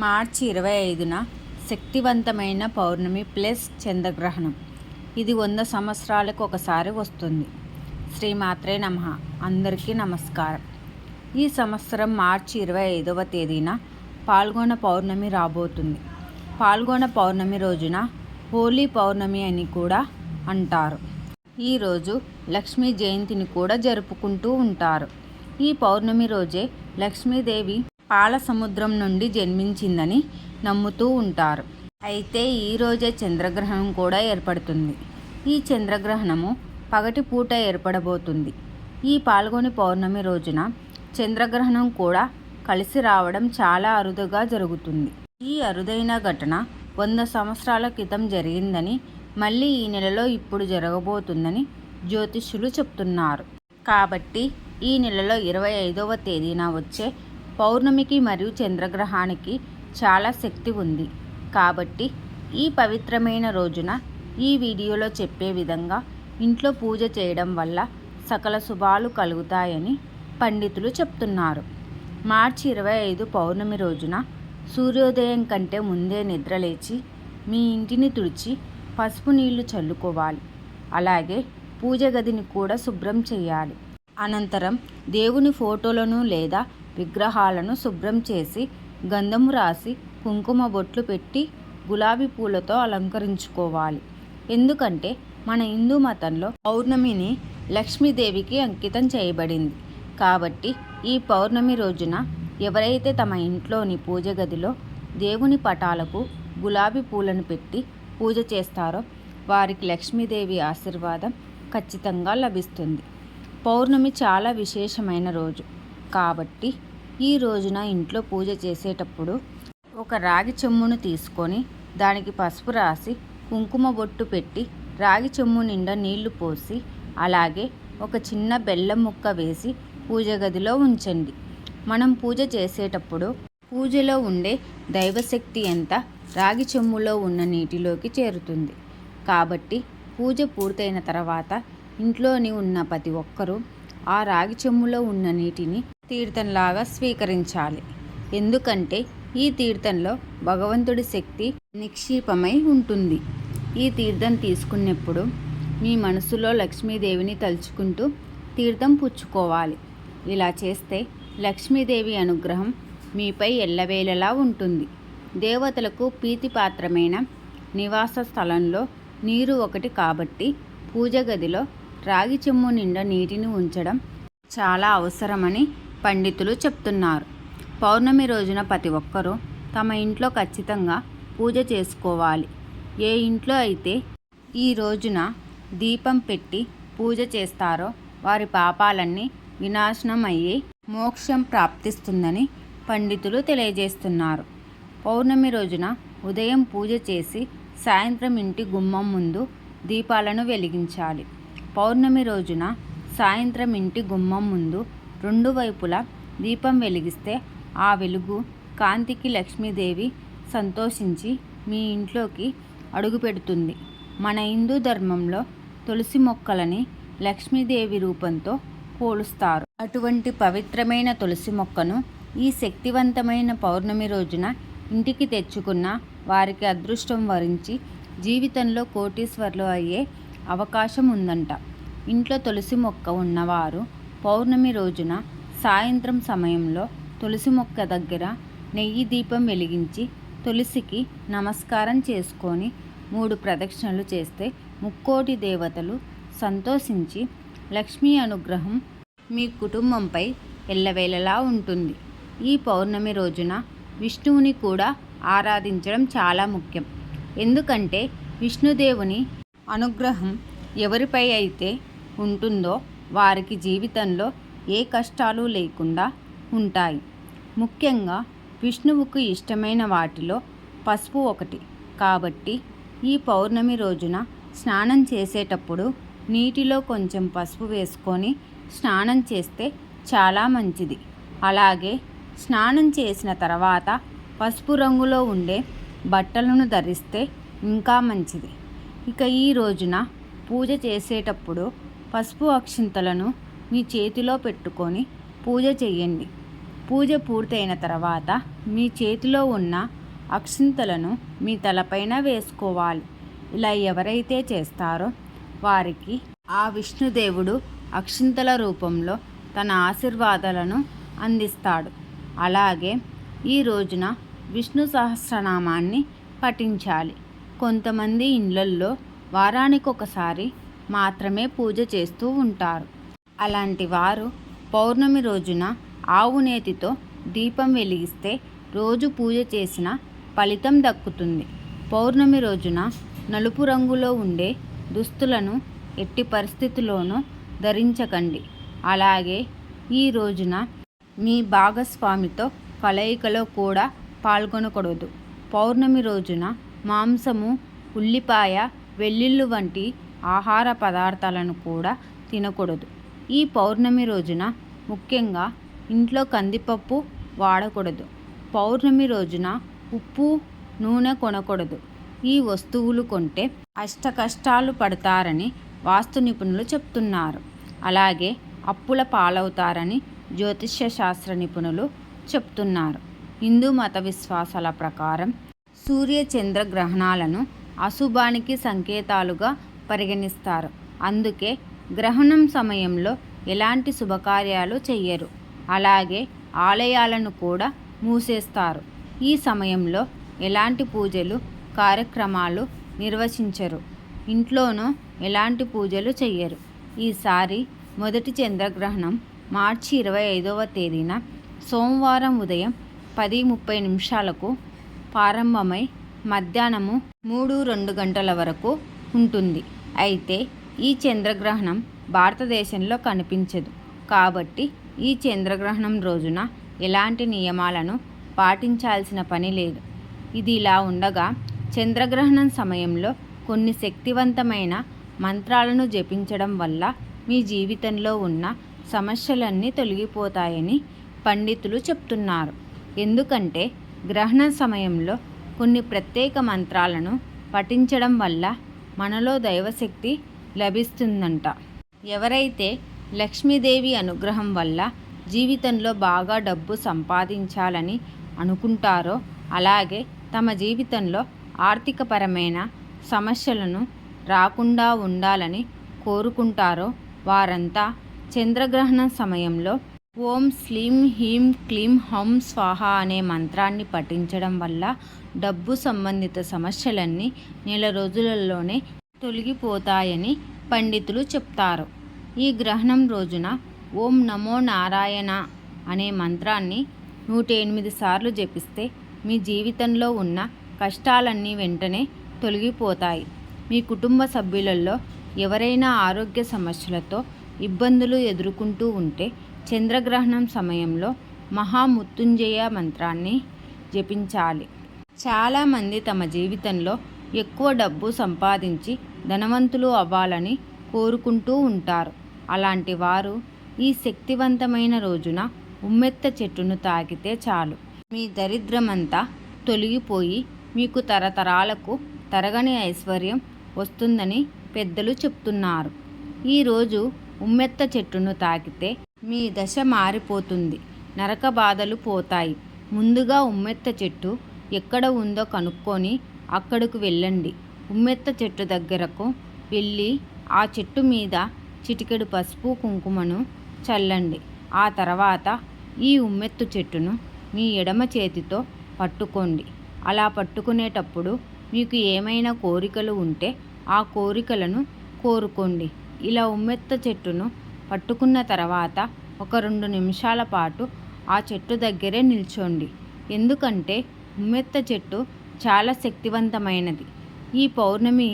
మార్చి ఇరవై ఐదున శక్తివంతమైన పౌర్ణమి ప్లస్ చంద్రగ్రహణం. ఇది వంద సంవత్సరాలకు ఒకసారి వస్తుంది. శ్రీమాత్రే నమ. అందరికీ నమస్కారం. ఈ సంవత్సరం మార్చి ఇరవై ఐదవ తేదీన పాల్గొన పౌర్ణమి రాబోతుంది. పాల్గొన పౌర్ణమి రోజున హోలీ పౌర్ణమి అని కూడా అంటారు. ఈరోజు లక్ష్మీ జయంతిని కూడా జరుపుకుంటూ ఉంటారు. ఈ పౌర్ణమి రోజే లక్ష్మీదేవి పాల సముద్రం నుండి జన్మించిందని నమ్ముతూ ఉంటారు. అయితే ఈరోజే చంద్రగ్రహణం కూడా ఏర్పడుతుంది. ఈ చంద్రగ్రహణము పగటి పూట ఏర్పడబోతుంది. ఈ పాల్గొని పౌర్ణమి రోజున చంద్రగ్రహణం కూడా కలిసి రావడం చాలా అరుదుగా జరుగుతుంది. ఈ అరుదైన ఘటన వంద సంవత్సరాల క్రితం జరిగిందని మళ్ళీ ఈ నెలలో ఇప్పుడు జరగబోతుందని జ్యోతిష్యులు చెప్తున్నారు. కాబట్టి ఈ నెలలో ఇరవై ఐదవ తేదీన వచ్చే పౌర్ణమికి మరియు చంద్రగ్రహానికి చాలా శక్తి ఉంది. కాబట్టి ఈ పవిత్రమైన రోజున ఈ వీడియోలో చెప్పే విధంగా ఇంట్లో పూజ చేయడం వల్ల సకల శుభాలు కలుగుతాయని పండితులు చెప్తున్నారు. మార్చి ఇరవై ఐదు పౌర్ణమి రోజున సూర్యోదయం కంటే ముందే నిద్రలేచి మీ ఇంటిని తుడిచి పసుపు నీళ్ళు చల్లుకోవాలి. అలాగే పూజ గదిని కూడా శుభ్రం చేయాలి. అనంతరం దేవుని ఫోటోలను లేదా విగ్రహాలను శుభ్రం చేసి గంధము రాసి కుంకుమ బొట్లు పెట్టి గులాబీ పూలతో అలంకరించుకోవాలి. ఎందుకంటే మన హిందూ మతంలో పౌర్ణమిని లక్ష్మీదేవికి అంకితం చేయబడింది. కాబట్టి ఈ పౌర్ణమి రోజున ఎవరైతే తమ ఇంట్లోని పూజ గదిలో దేవుని పటాలకు గులాబీ పూలను పెట్టి పూజ చేస్తారో వారికి లక్ష్మీదేవి ఆశీర్వాదం ఖచ్చితంగా లభిస్తుంది. పౌర్ణమి చాలా విశేషమైన రోజు. కాబట్టి ఈ రోజున ఇంట్లో పూజ చేసేటప్పుడు ఒక రాగి చెమ్మును తీసుకొని దానికి పసుపు రాసి కుంకుమ బొట్టు పెట్టి రాగి చెమ్ము నిండా నీళ్ళు పోసి అలాగే ఒక చిన్న బెల్లం ముక్క వేసి పూజ గదిలో ఉంచండి. మనం పూజ చేసేటప్పుడు పూజలో ఉండే దైవశక్తి ఎంత రాగి చెమ్ములో ఉన్న నీటిలోకి చేరుతుంది. కాబట్టి పూజ పూర్తయిన తర్వాత ఇంట్లోని ఉన్న ప్రతి ఒక్కరూ ఆ రాగి చెమ్ములో ఉన్న నీటిని తీర్థంలాగా స్వీకరించాలి. ఎందుకంటే ఈ తీర్థంలో భగవంతుడి శక్తి నిక్షేపమై ఉంటుంది. ఈ తీర్థం తీసుకున్నప్పుడు మీ మనసులో లక్ష్మీదేవిని తలుచుకుంటూ తీర్థం పుచ్చుకోవాలి. ఇలా చేస్తే లక్ష్మీదేవి అనుగ్రహం మీపై ఎల్లవేళలా ఉంటుంది. దేవతలకు ప్రీతిపాత్రమైన నివాస స్థలంలో నీరు ఒకటి కాబట్టి పూజ గదిలో రాగి చెమ్ము నిండా నీటిని ఉంచడం చాలా అవసరమని పండితులు చెప్తున్నారు. పౌర్ణమి రోజున ప్రతి ఒక్కరూ తమ ఇంట్లో ఖచ్చితంగా పూజ చేసుకోవాలి. ఏ ఇంట్లో అయితే ఈ రోజున దీపం పెట్టి పూజ చేస్తారో వారి పాపాలన్నీ వినాశనం అయ్యి మోక్షం ప్రాప్తిస్తుందని పండితులు తెలియజేస్తున్నారు. పౌర్ణమి రోజున ఉదయం పూజ చేసి సాయంత్రం ఇంటి గుమ్మం ముందు దీపాలను వెలిగించాలి. పౌర్ణమి రోజున సాయంత్రం ఇంటి గుమ్మం ముందు రెండు వైపులా దీపం వెలిగిస్తే ఆ వెలుగు కాంతికి లక్ష్మీదేవి సంతోషించి మీ ఇంట్లోకి అడుగుపెడుతుంది మన హిందూ ధర్మంలో తులసి మొక్కలని లక్ష్మీదేవి రూపంతో పోలుస్తారు. అటువంటి పవిత్రమైన తులసి మొక్కను ఈ శక్తివంతమైన పౌర్ణమి రోజున ఇంటికి తెచ్చుకున్న వారికి అదృష్టం వరించి జీవితంలో కోటీశ్వర్లు అయ్యే అవకాశం ఉందంట ఇంట్లో తులసి మొక్క ఉన్నవారు పౌర్ణమి రోజున సాయంత్రం సమయంలో తులసి మొక్క దగ్గర నెయ్యి దీపం వెలిగించి తులసికి నమస్కారం చేసుకొని మూడు ప్రదక్షిణలు చేస్తే ముక్కోటి దేవతలు సంతోషించి లక్ష్మీ అనుగ్రహం మీ కుటుంబంపై ఎల్లవేళలా ఉంటుంది. ఈ పౌర్ణమి రోజున విష్ణువుని కూడా ఆరాధించడం చాలా ముఖ్యం. ఎందుకంటే విష్ణుదేవుని అనుగ్రహం ఎవరిపై అయితే ఉంటుందో వారికి జీవితంలో ఏ కష్టాలు లేకుండా ఉంటాయి. ముఖ్యంగా విష్ణువుకు ఇష్టమైన వాటిలో పసుపు ఒకటి. కాబట్టి ఈ పౌర్ణమి రోజున స్నానం చేసేటప్పుడు నీటిలో కొంచెం పసుపు వేసుకొని స్నానం చేస్తే చాలా మంచిది. అలాగే స్నానం చేసిన తర్వాత పసుపు రంగులో ఉండే బట్టలను ధరిస్తే ఇంకా మంచిది. ఇక ఈ రోజున పూజ చేసేటప్పుడు పసుపు అక్షింతలను మీ చేతిలో పెట్టుకొని పూజ చేయండి పూజ పూర్తయిన తర్వాత మీ చేతిలో ఉన్న అక్షింతలను మీ తలపైన వేసుకోవాలి. ఇలా ఎవరైతే చేస్తారో వారికి ఆ విష్ణుదేవుడు అక్షింతల రూపంలో తన ఆశీర్వాదాలను అందిస్తాడు. అలాగే ఈ రోజున విష్ణు సహస్రనామాన్ని పఠించాలి. కొంతమంది ఇళ్ళల్లో వారానికి ఒకసారి మాత్రమే పూజ చేస్తూ ఉంటారు. అలాంటి వారు పౌర్ణమి రోజున ఆవు నేతితో దీపం వెలిగిస్తే రోజు పూజ చేసిన ఫలితం దక్కుతుంది. పౌర్ణమి రోజున నలుపు రంగులో ఉండే దుస్తులను ఎట్టి పరిస్థితుల్లోనూ ధరించకండి. అలాగే ఈ రోజున మీ భాగస్వామితో కలయికలో కూడా పాల్గొనకూడదు. పౌర్ణమి రోజున మాంసము ఉల్లిపాయ వెల్లుల్లి వంటి ఆహార పదార్థాలను కూడా తినకూడదు. ఈ పౌర్ణమి రోజున ముఖ్యంగా ఇంట్లో కందిపప్పు వాడకూడదు. పౌర్ణమి రోజున ఉప్పు నూనె కొనకూడదు. ఈ వస్తువులు కొంటే అష్ట కష్టాలు పడతారని వాస్తు నిపుణులు చెప్తున్నారు. అలాగే అప్పుల పాలవుతారని జ్యోతిష్య శాస్త్ర నిపుణులు చెప్తున్నారు. హిందూ మత విశ్వాసాల ప్రకారం సూర్య చంద్ర గ్రహణాలను అశుభానికి సంకేతాలుగా పరిగణిస్తారు. అందుకే గ్రహణం సమయంలో ఎలాంటి శుభకార్యాలు చెయ్యరు. అలాగే ఆలయాలను కూడా మూసేస్తారు. ఈ సమయంలో ఎలాంటి పూజలు కార్యక్రమాలు నిర్వచించరు ఇంట్లోనూ ఎలాంటి పూజలు చెయ్యరు. ఈసారి మొదటి చంద్రగ్రహణం మార్చి ఇరవై ఐదవ తేదీన సోమవారం ఉదయం పది ముప్పై నిమిషాలకు ప్రారంభమై మధ్యాహ్నము మూడు రెండు గంటల వరకు ఉంటుంది. అయితే ఈ చంద్రగ్రహణం భారతదేశంలో కనిపించదు. కాబట్టి ఈ చంద్రగ్రహణం రోజున ఎలాంటి నియమాలను పాటించాల్సిన పని లేదు. ఇది ఇలా ఉండగా చంద్రగ్రహణం సమయంలో కొన్ని శక్తివంతమైన మంత్రాలను జపించడం వల్ల మీ జీవితంలో ఉన్న సమస్యలన్నీ తొలగిపోతాయని పండితులు చెప్తున్నారు. ఎందుకంటే గ్రహణ సమయంలో కొన్ని ప్రత్యేక మంత్రాలను పఠించడం వల్ల మనలో దైవశక్తి లభిస్తుందంట. ఎవరైతే లక్ష్మీదేవి అనుగ్రహం వల్ల జీవితంలో బాగా డబ్బు సంపాదించాలని అనుకుంటారో అలాగే తమ జీవితంలో ఆర్థికపరమైన సమస్యలను రాకుండా ఉండాలని కోరుకుంటారో వారంతా చంద్రగ్రహణం సమయంలో ఓం స్లీం హీం క్లీం హం స్వాహ అనే మంత్రాన్ని పఠించడం వల్ల డబ్బు సంబంధిత సమస్యలన్నీ నెల రోజులలోనే తొలగిపోతాయని పండితులు చెప్తారు. ఈ గ్రహణం రోజున ఓం నమో నారాయణ అనే మంత్రాన్ని నూట ఎనిమిది సార్లు జపిస్తే మీ జీవితంలో ఉన్న కష్టాలన్నీ వెంటనే తొలగిపోతాయి. మీ కుటుంబ సభ్యులలో ఎవరైనా ఆరోగ్య సమస్యలతో ఇబ్బందులు ఎదుర్కొంటూ ఉంటే చంద్రగ్రహణం సమయంలో మహామృత్యుంజయ మంత్రాన్ని జపించాలి. చాలామంది తమ జీవితంలో ఎక్కువ డబ్బు సంపాదించి ధనవంతులు అవ్వాలని కోరుకుంటూ ఉంటారు. అలాంటి వారు ఈ శక్తివంతమైన రోజున ఉమ్మెత్త చెట్టును తాకితే చాలు. మీ దరిద్రమంతా తొలగిపోయి మీకు తరతరాలకు తరగని ఐశ్వర్యం వస్తుందని పెద్దలు చెప్తున్నారు. ఈరోజు ఉమ్మెత్త చెట్టును తాకితే మీ దశ మారిపోతుంది. నరక బాధలు పోతాయి. ముందుగా ఉమ్మెత్త చెట్టు ఎక్కడ ఉందో కనుక్కొని అక్కడకు వెళ్ళండి. ఉమ్మెత్త చెట్టు దగ్గరకు వెళ్ళి ఆ చెట్టు మీద చిటికెడు పసుపు కుంకుమను చల్లండి. ఆ తర్వాత ఈ ఉమ్మెత్తు చెట్టును మీ ఎడమ చేతితో పట్టుకోండి. అలా పట్టుకునేటప్పుడు మీకు ఏమైనా కోరికలు ఉంటే ఆ కోరికలను కోరుకోండి. ఇలా ఉమ్మెత్త చెట్టును పట్టుకున్న తర్వాత ఒక రెండు నిమిషాల పాటు ఆ చెట్టు దగ్గరే నిల్చోండి. ఎందుకంటే ఉమ్మెత్త చెట్టు చాలా శక్తివంతమైనది. ఈ పౌర్ణమి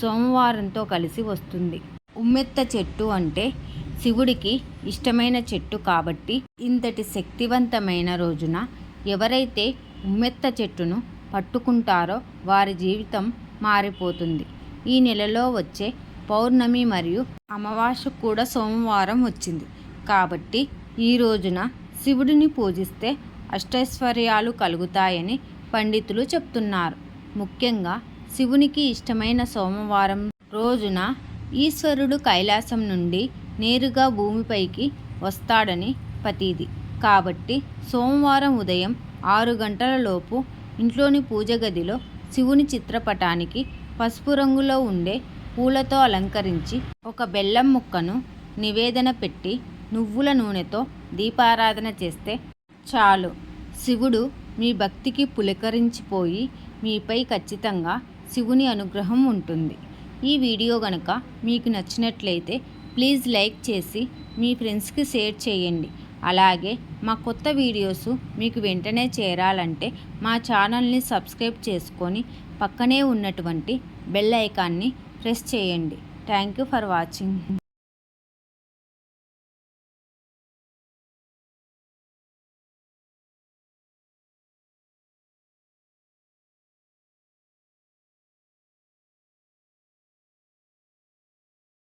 సోమవారంతో కలిసి వస్తుంది. ఉమ్మెత్త చెట్టు అంటే శివుడికి ఇష్టమైన చెట్టు కాబట్టి ఇంతటి శక్తివంతమైన రోజున ఎవరైతే ఉమ్మెత్త చెట్టును పట్టుకుంటారో వారి జీవితం మారిపోతుంది. ఈ నెలలో వచ్చే పౌర్ణమి మరియు అమావాస్య కూడా సోమవారం వచ్చింది. కాబట్టి ఈ రోజున శివుడిని పూజిస్తే అష్టైశ్వర్యాలు కలుగుతాయని పండితులు చెప్తున్నారు. ముఖ్యంగా శివునికి ఇష్టమైన సోమవారం రోజున ఈశ్వరుడు కైలాసం నుండి నేరుగా భూమిపైకి వస్తాడని ప్రతీది. కాబట్టి సోమవారం ఉదయం ఆరు గంటల లోపు ఇంట్లోని పూజ గదిలో శివుని చిత్రపటానికి పసుపు రంగులో ఉండే పూలతో అలంకరించి ఒక బెల్లం ముక్కను నివేదన పెట్టి నువ్వుల నూనెతో దీపారాధన చేస్తే చాలు. శివుడు మీ భక్తికి పులకరించిపోయి మీపై ఖచ్చితంగా శివుని అనుగ్రహం ఉంటుంది. ఈ వీడియో గనక మీకు నచ్చినట్లయితే ప్లీజ్ లైక్ చేసి మీ ఫ్రెండ్స్కి షేర్ చేయండి. అలాగే మా కొత్త వీడియోస్ మీకు వెంటనే చేరాలంటే మా ఛానల్ని సబ్స్క్రైబ్ చేసుకొని పక్కనే ఉన్నటువంటి బెల్ ఐకాన్ని ప్రెస్ చేయండి. Thank you for watching.